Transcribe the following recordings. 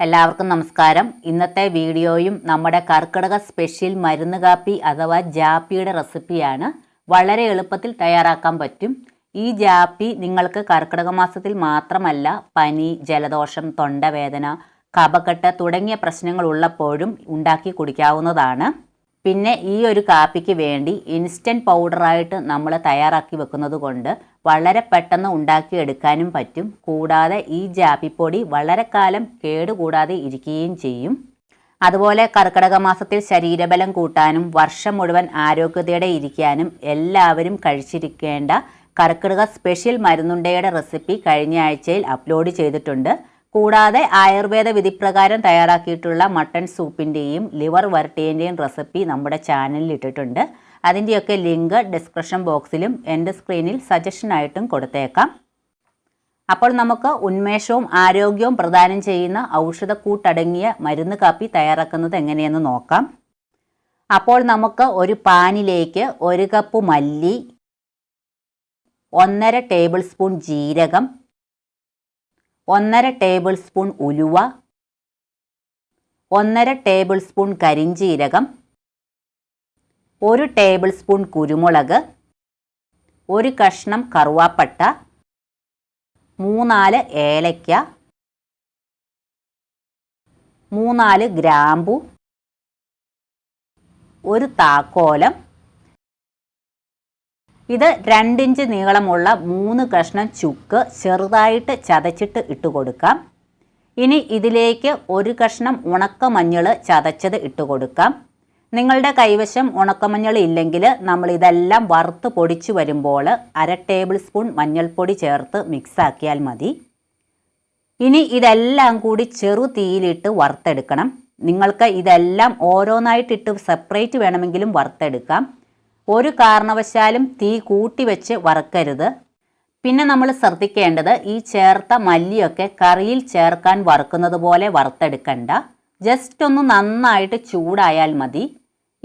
എല്ലാവർക്കും നമസ്കാരം. ഇന്നത്തെ വീഡിയോയും നമ്മുടെ കർക്കിടക സ്പെഷ്യൽ മരുന്ന് കാപ്പി അഥവാ ജാപ്പിയുടെ റെസിപ്പിയാണ് വളരെ എളുപ്പത്തിൽ തയ്യാറാക്കാൻ പറ്റും. ഈ ജാപ്പി നിങ്ങൾക്ക് കർക്കിടക മാസത്തിൽ മാത്രമല്ല പനി ജലദോഷം തൊണ്ടവേദന കപക്കെട്ട് തുടങ്ങിയ പ്രശ്നങ്ങൾ ഉള്ളപ്പോഴും ഉണ്ടാക്കി കുടിക്കാവുന്നതാണ്. പിന്നെ ഈ ഒരു കാപ്പിക്ക് വേണ്ടി ഇൻസ്റ്റന്റ് പൗഡറായിട്ട് നമ്മൾ തയ്യാറാക്കി വെക്കുന്നത് കൊണ്ട് വളരെ പെട്ടെന്ന് ഉണ്ടാക്കിയെടുക്കാനും പറ്റും. കൂടാതെ ഈ ജാപ്പിപ്പൊടി വളരെ കാലം കേടുകൂടാതെ ഇരിക്കുകയും ചെയ്യും. അതുപോലെ കർക്കിടക മാസത്തിൽ ശരീരബലം കൂട്ടാനും വർഷം മുഴുവൻ ആരോഗ്യതയോടെ ഇരിക്കാനും എല്ലാവരും കഴിച്ചിരിക്കേണ്ട കർക്കിടക സ്പെഷ്യൽ മരുന്നുണ്ടയുടെ റെസിപ്പി കഴിഞ്ഞ ആഴ്ചയിൽ അപ്ലോഡ് ചെയ്തിട്ടുണ്ട്. കൂടാതെ ആയുർവേദ വിധിപ്രകാരം തയ്യാറാക്കിയിട്ടുള്ള മട്ടൺ സൂപ്പിന്റെയും ലിവർ വരട്ടിയന്റെയും റെസിപ്പി നമ്മുടെ ചാനലിൽ ഇട്ടിട്ടുണ്ട്. അതിന്റെയൊക്കെ ലിങ്ക് ഡിസ്ക്രിപ്ഷൻ ബോക്സിലും എന്റെ സ്ക്രീനിൽ സജഷനായിട്ടും കൊടുത്തേക്കാം. അപ്പോൾ നമുക്ക് ഉന്മേഷവും ആരോഗ്യവും പ്രദാനം ചെയ്യുന്ന ഔഷധക്കൂട്ടടങ്ങിയ മരുന്ന് കാപ്പി തയ്യാറാക്കുന്നത് എങ്ങനെയെന്ന് നോക്കാം. അപ്പോൾ നമുക്ക് ഒരു പാനിലേക്ക് ഒരു കപ്പ് മല്ലി ഒന്നര ടേബിൾ സ്പൂൺ ജീരകം ഒന്നര ടേബിൾ സ്പൂൺ ഉലുവ ഒന്നര ടേബിൾ സ്പൂൺ കരിഞ്ചീരകം ഒരു ടേബിൾ സ്പൂൺ കുരുമുളക് ഒരു കഷ്ണം കറുവാപ്പട്ട മൂന്നാൽ ഏലയ്ക്ക മൂന്നാൽ ഗ്രാമ്പു ഒരു താക്കോലം ഇത് രണ്ടിഞ്ച് നീളമുള്ള മൂന്ന് കഷ്ണം ചുക്ക് ചെറുതായിട്ട് ചതച്ചിട്ട് ഇട്ട് കൊടുക്കാം. ഇനി ഇതിലേക്ക് ഒരു കഷ്ണം ഉണക്കമഞ്ഞൾ ചതച്ചത് ഇട്ട് കൊടുക്കാം. നിങ്ങളുടെ കൈവശം ഉണക്കമഞ്ഞൾ ഇല്ലെങ്കിൽ നമ്മൾ ഇതെല്ലാം വറുത്ത് പൊടിച്ചു വരുമ്പോൾ അര ടേബിൾ സ്പൂൺ മഞ്ഞൾപ്പൊടി ചേർത്ത് മിക്സാക്കിയാൽ മതി. ഇനി ഇതെല്ലാം കൂടി ചെറു തീയിലിട്ട് വറുത്തെടുക്കണം. നിങ്ങൾക്ക് ഇതെല്ലാം ഓരോന്നായിട്ടിട്ട് സെപ്പറേറ്റ് വേണമെങ്കിലും വറുത്തെടുക്കാം. ഒരു കാരണവശാലും തീ കൂട്ടി വെച്ച് വറക്കരുത്. പിന്നെ നമ്മൾ ശ്രദ്ധിക്കേണ്ടത് ഈ ചേർത്ത മല്ലിയൊക്കെ കറിയിൽ ചേർക്കാൻ വറുക്കുന്നത് പോലെ വറുത്തെടുക്കണ്ട. ജസ്റ്റ് ഒന്ന് നന്നായിട്ട് ചൂടായാൽ മതി.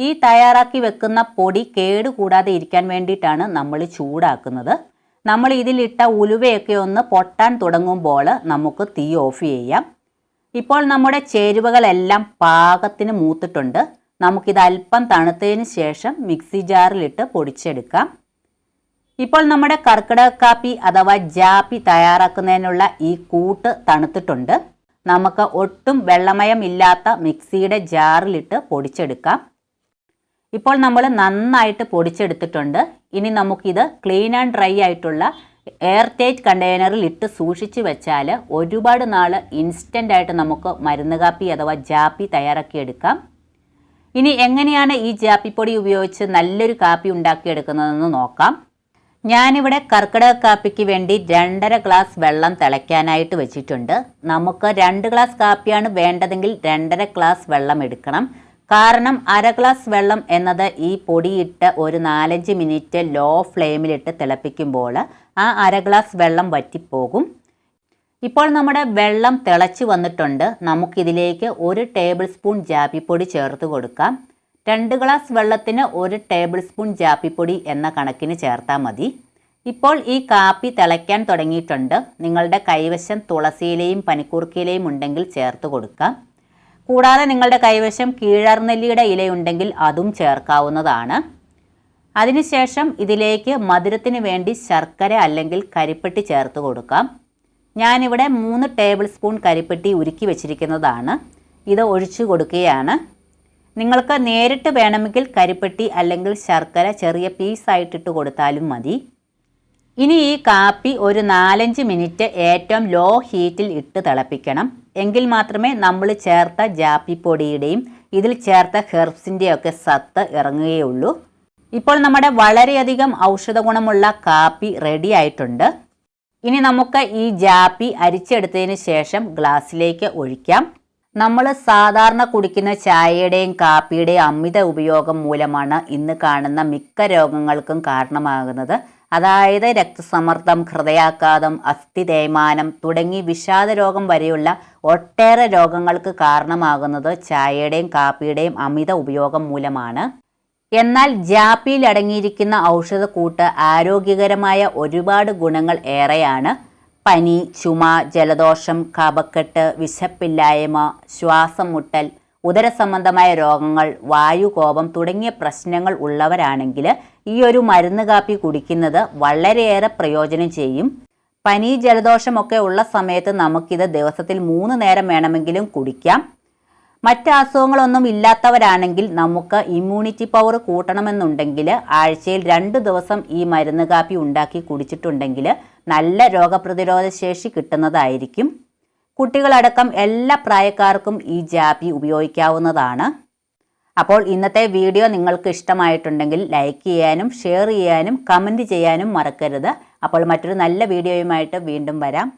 ഈ തയ്യാറാക്കി വെക്കുന്ന പൊടി കേടുകൂടാതെ ഇരിക്കാൻ വേണ്ടിയിട്ടാണ് നമ്മൾ ചൂടാക്കുന്നത്. നമ്മൾ ഇതിലിട്ട ഉലുവയൊക്കെ ഒന്ന് പൊട്ടാൻ തുടങ്ങുമ്പോൾ നമുക്ക് തീ ഓഫ് ചെയ്യാം. ഇപ്പോൾ നമ്മുടെ ചേരുവകളെല്ലാം പാകത്തിന് മൂത്തിട്ടുണ്ട്. നമുക്കിത് അല്പം തണുത്തതിന് ശേഷം മിക്സി ജാറിലിട്ട് പൊടിച്ചെടുക്കാം. ഇപ്പോൾ നമ്മുടെ കർക്കിടക കാപ്പി അഥവാ ജാപ്പി തയ്യാറാക്കുന്നതിനുള്ള ഈ കൂട്ട് തണുത്തിട്ടുണ്ട്. നമുക്ക് ഒട്ടും വെള്ളമയം ഇല്ലാത്ത മിക്സിയുടെ ജാറിലിട്ട് പൊടിച്ചെടുക്കാം. ഇപ്പോൾ നമ്മൾ നന്നായിട്ട് പൊടിച്ചെടുത്തിട്ടുണ്ട്. ഇനി നമുക്കിത് ക്ലീൻ ആൻഡ് ഡ്രൈ ആയിട്ടുള്ള എയർ ടൈറ്റ് കണ്ടെയ്നറിൽ ഇട്ട് സൂക്ഷിച്ച് വെച്ചാൽ ഒരുപാട് നാൾ ഇൻസ്റ്റന്റ് ആയിട്ട് നമുക്ക് മരുന്ന് കാപ്പി അഥവാ ജാപ്പി തയ്യാറാക്കിയെടുക്കാം. ഇനി എങ്ങനെയാണ് ഈ ജാപ്പിപ്പൊടി ഉപയോഗിച്ച് നല്ലൊരു കാപ്പി ഉണ്ടാക്കിയെടുക്കുന്നതെന്ന് നോക്കാം. ഞാനിവിടെ കർക്കിടക കാപ്പിക്ക് വേണ്ടി രണ്ടര ഗ്ലാസ് വെള്ളം തിളയ്ക്കാനായിട്ട് വെച്ചിട്ടുണ്ട്. നമുക്ക് രണ്ട് ഗ്ലാസ് കാപ്പിയാണ് വേണ്ടതെങ്കിൽ രണ്ടര ഗ്ലാസ് വെള്ളം എടുക്കണം. കാരണം അര ഗ്ലാസ് വെള്ളം എന്നത് ഈ പൊടിയിട്ട് ഒരു നാലഞ്ച് മിനിറ്റ് ലോ ഫ്ലെയിമിലിട്ട് തിളപ്പിക്കുമ്പോൾ ആ അര ഗ്ലാസ് വെള്ളം വറ്റിപ്പോകും. ഇപ്പോൾ നമ്മുടെ വെള്ളം തിളച്ച് വന്നിട്ടുണ്ട്. നമുക്കിതിലേക്ക് ഒരു ടേബിൾ സ്പൂൺ ജാപ്പിപ്പൊടി ചേർത്ത് കൊടുക്കാം. രണ്ട് ഗ്ലാസ് വെള്ളത്തിന് ഒരു ടേബിൾ സ്പൂൺ ജാപ്പിപ്പൊടി എന്ന കണക്കിന് ചേർത്താൽ മതി. ഇപ്പോൾ ഈ കാപ്പി തിളയ്ക്കാൻ തുടങ്ങിയിട്ടുണ്ട്. നിങ്ങളുടെ കൈവശം തുളസിയിലയും പനിക്കൂർക്കയിലയും ഉണ്ടെങ്കിൽ ചേർത്ത് കൊടുക്കാം. കൂടാതെ നിങ്ങളുടെ കൈവശം കീഴർനെല്ലിയുടെ ഇലയുണ്ടെങ്കിൽ അതും ചേർക്കാവുന്നതാണ്. അതിനുശേഷം ഇതിലേക്ക് മധുരത്തിന് വേണ്ടി ശർക്കര അല്ലെങ്കിൽ കരിപ്പെട്ടി ചേർത്ത് കൊടുക്കാം. ഞാനിവിടെ മൂന്ന് ടേബിൾ സ്പൂൺ കരിപ്പെട്ടി ഉരുക്കി വെച്ചിരിക്കുന്നതാണ്. ഇത് ഒഴിച്ചു കൊടുക്കുകയാണ്. നിങ്ങൾക്ക് നേരിട്ട് വേണമെങ്കിൽ കരിപ്പെട്ടി അല്ലെങ്കിൽ ശർക്കര ചെറിയ പീസായിട്ടിട്ട് കൊടുത്താലും മതി. ഇനി ഈ കാപ്പി ഒരു നാലഞ്ച് മിനിറ്റ് ഏറ്റവും ലോ ഹീറ്റിൽ ഇട്ട് തിളപ്പിക്കണം. എങ്കിൽ മാത്രമേ നമ്മൾ ചേർത്ത ജാപ്പിപ്പൊടിയുടെയും ഇതിൽ ചേർത്ത ഹെർബ്സിന്റെയൊക്കെ സത്ത് ഇറങ്ങുകയുള്ളൂ. ഇപ്പോൾ നമ്മുടെ വളരെയധികം ഔഷധ ഗുണമുള്ള കാപ്പി റെഡി ആയിട്ടുണ്ട്. ഇനി നമുക്ക് ഈ ജാപ്പി അരിച്ചെടുത്തതിന് ശേഷം ഗ്ലാസ്സിലേക്ക് ഒഴിക്കാം. നമ്മൾ സാധാരണ കുടിക്കുന്ന ചായയുടെയും കാപ്പിയുടെയും അമിത ഉപയോഗം മൂലമാണ് ഇന്ന് കാണുന്ന മിക്ക രോഗങ്ങൾക്കും കാരണമാകുന്നത്. അതായത് രക്തസമ്മർദ്ദം ഹൃദയാഘാതം അസ്ഥി തേയ്മാനം തുടങ്ങി വിഷാദ രോഗം വരെയുള്ള ഒട്ടേറെ രോഗങ്ങൾക്ക് കാരണമാകുന്നത് ചായയുടെയും കാപ്പിയുടെയും അമിത ഉപയോഗം മൂലമാണ്. എന്നാൽ ജാപ്പിയിൽ അടങ്ങിയിരിക്കുന്ന ഔഷധക്കൂട്ട് ആരോഗ്യകരമായ ഒരുപാട് ഗുണങ്ങൾ ഏറെയാണ്. പനി ചുമ ജലദോഷം കഫക്കെട്ട് വിശപ്പില്ലായ്മ ശ്വാസം മുട്ടൽ ഉദരസംബന്ധമായ രോഗങ്ങൾ വായുകോപം തുടങ്ങിയ പ്രശ്നങ്ങൾ ഉള്ളവരാണെങ്കിൽ ഈ ഒരു മരുന്ന് കാപ്പി കുടിക്കുന്നത് വളരെയേറെ പ്രയോജനം ചെയ്യും. പനി ജലദോഷമൊക്കെ ഉള്ള സമയത്ത് നമുക്കിത് ദിവസത്തിൽ മൂന്ന് നേരം വേണമെങ്കിലും കുടിക്കാം. മറ്റ് അസുഖങ്ങളൊന്നും ഇല്ലാത്തവരാണെങ്കിൽ നമുക്ക് ഇമ്മ്യൂണിറ്റി പവർ കൂട്ടണമെന്നുണ്ടെങ്കിൽ ആഴ്ചയിൽ രണ്ട് ദിവസം ഈ മരുന്ന് കാപ്പി ഉണ്ടാക്കി കുടിച്ചിട്ടുണ്ടെങ്കിൽ നല്ല രോഗപ്രതിരോധ ശേഷി കിട്ടുന്നതായിരിക്കും. കുട്ടികളടക്കം എല്ലാ പ്രായക്കാർക്കും ഈ ജാപ്പി ഉപയോഗിക്കാവുന്നതാണ്. അപ്പോൾ ഇന്നത്തെ വീഡിയോ നിങ്ങൾക്ക് ഇഷ്ടമായിട്ടുണ്ടെങ്കിൽ ലൈക്ക് ചെയ്യാനും ഷെയർ ചെയ്യാനും കമന്റ് ചെയ്യാനും മറക്കരുത്. അപ്പോൾ മറ്റൊരു നല്ല വീഡിയോയുമായിട്ട് വീണ്ടും വരാം.